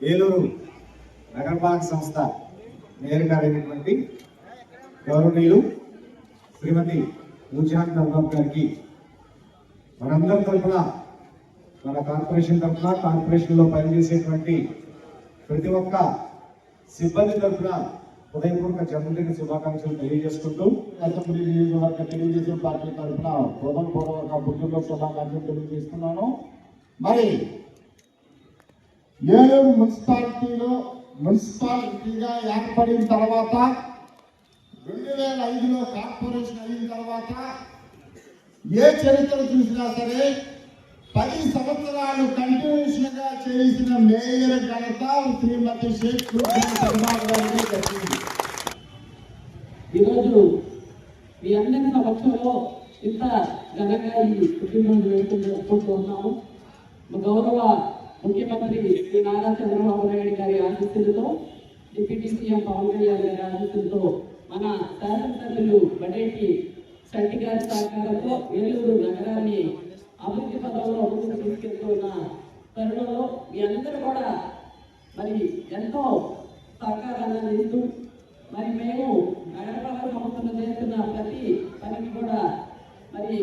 ఏలూరు నగరపాలక సంస్థ మేయర్ గారైనటువంటి గౌరవనీయులు శ్రీమతి నూజహాన్ కల్బాబ్ గారికి మనందరి తరఫున మన కార్పొరేషన్ తరఫున కార్పొరేషన్లో పనిచేసేటువంటి ప్రతి ఒక్క సిబ్బంది తరఫున హృదయపూర్వక జన్మదిన శుభాకాంక్షలు తెలియజేసుకుంటూ అసెంబ్లీ నియోజకవర్గ తెలుగుదేశం పార్టీ తరఫున హృదయపూర్వక పుట్టినరోజు శుభాకాంక్షలు తెలియజేస్తున్నాను. మరి ఏలూరు మున్సిపాలిటీలో మున్సిపాలిటీగా ఏర్పడిన తర్వాత రెండు వేల ఐదులో కార్పొరేషన్ అయిన తర్వాత ఏ చరిత్ర చూసినా సరే పది సంవత్సరాలు కంటిన్యూషన్గా చేసిన మేయర్ ఘనత శ్రీమతి షేక్ శర్మ గారికి దక్కింది ఈరోజు మీ అందరి సమక్షంలో ఇంత ఘనంగా ఈ కుటుంబం వేడుకుంటూ జరుపుకుంటూ ఉన్నాము గౌరవ ముఖ్యమంత్రి శ్రీ నారా చంద్రబాబు నాయుడు గారి ఆశీస్సులతో డిప్యూటీ సీఎం పవన్ కళ్యాణ్ గారి ఆశీస్సులతో మన శాసనసభ్యులు బడేటి శెట్టి గారి సహకారంతో ఏలూరు నగరాన్ని అభివృద్ధి పదంలో ముందుకు తీసుకెళ్తున్న తరుణంలో మీ అందరూ కూడా మరి ఎంతో సహకారాన్ని అందిస్తూ మరి మేము నగరపాలక సంస్థలు చేస్తున్న ప్రతి పనికి కూడా మరి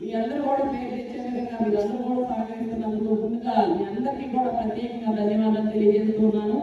మీ అందరూ కూడా పేరు తెచ్చే విధంగా మీరందరూ కూడా సహకరిస్తున్నందుకు ముందుగా మీ అందరికీ కూడా ప్రత్యేకంగా ధన్యవాదాలు తెలియజేస్తున్నాను.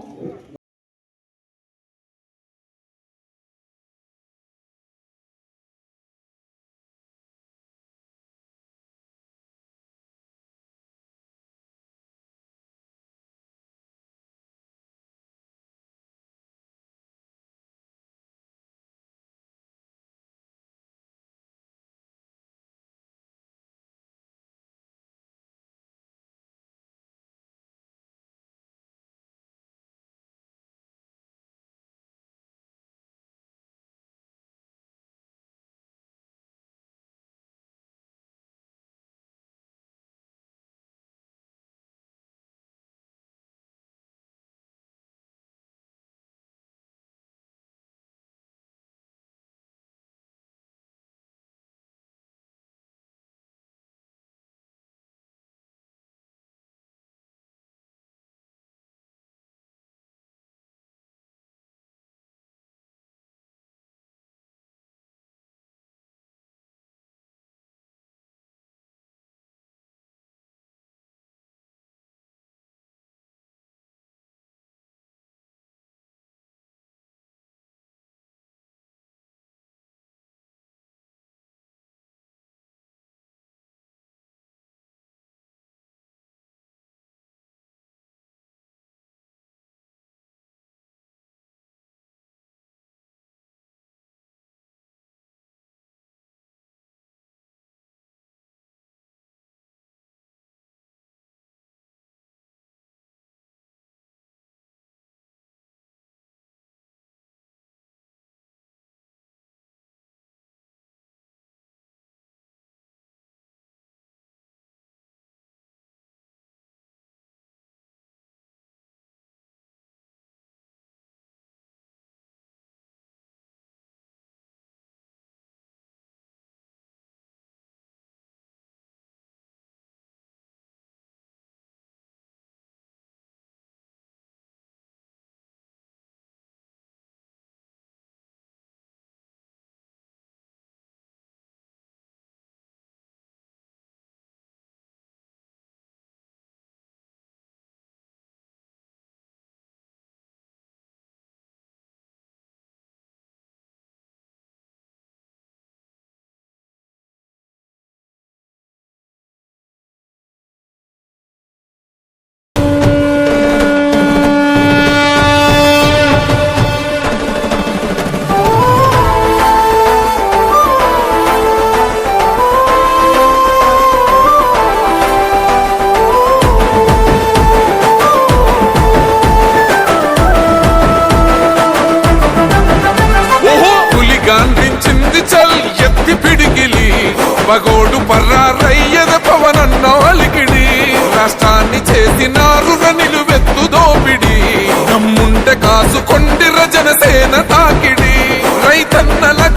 పగోడు పర్రారయ్యద పవనన్న అలికిడి. రాష్ట్రాన్ని చేసినారుగా నిలువెత్తు దోపిడి. నమ్ముంటే కాసుకొండి జనసేన తాకిడి. రైతన్నల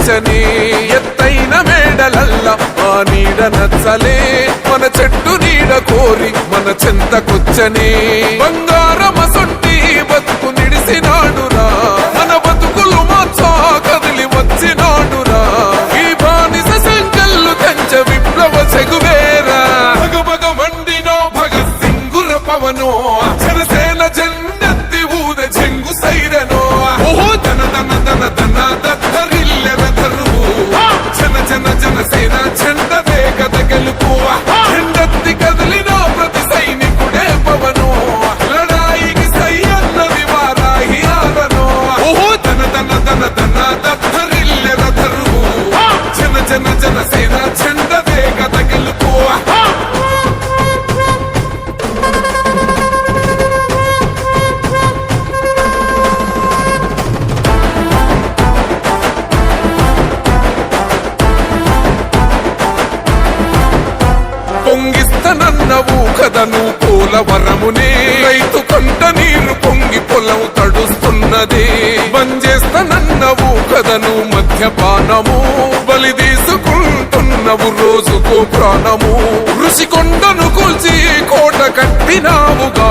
నచ్చని ఎత్తైన మేడలల్లా ఆ నీడ నచ్చలే. మన చెట్టు నీడ కోరి మన చెంతకొచ్చని. బంగారు రైతుల వరమునే. రైతు కంట నీళ్ళు పొంగి పొలం తడుస్తున్నది. బంజేస్తానన్నవు కదను మద్యపానము బలి తీసుకుంటున్నవు రోజుకు ప్రాణము. ఋషికొండను కూల్చి కోట కట్టినావుగా.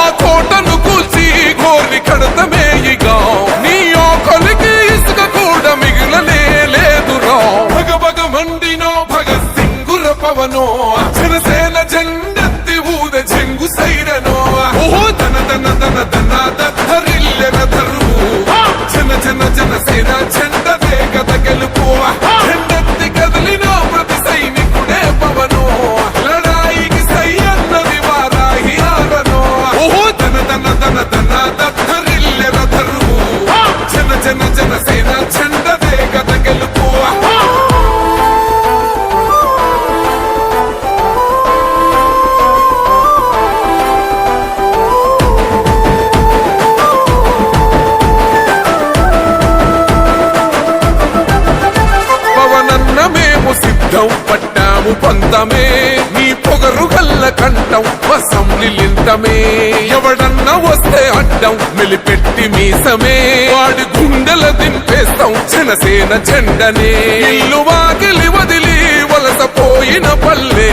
ఆ కోటను కూల్చి కోరి కడతమేయిగా ఎగసిన చెందదే కథ గెలుపు. కంఠం అసెంబ్లీలింతమే ఎవడన్నా వస్తే అడ్డం నిలిపెట్టి మీసమే. వాడి గుండెల దింపేస్తాం జనసేన జెండనే. ఇల్లు వాకిలి వదిలి వలసపోయిన పల్లె.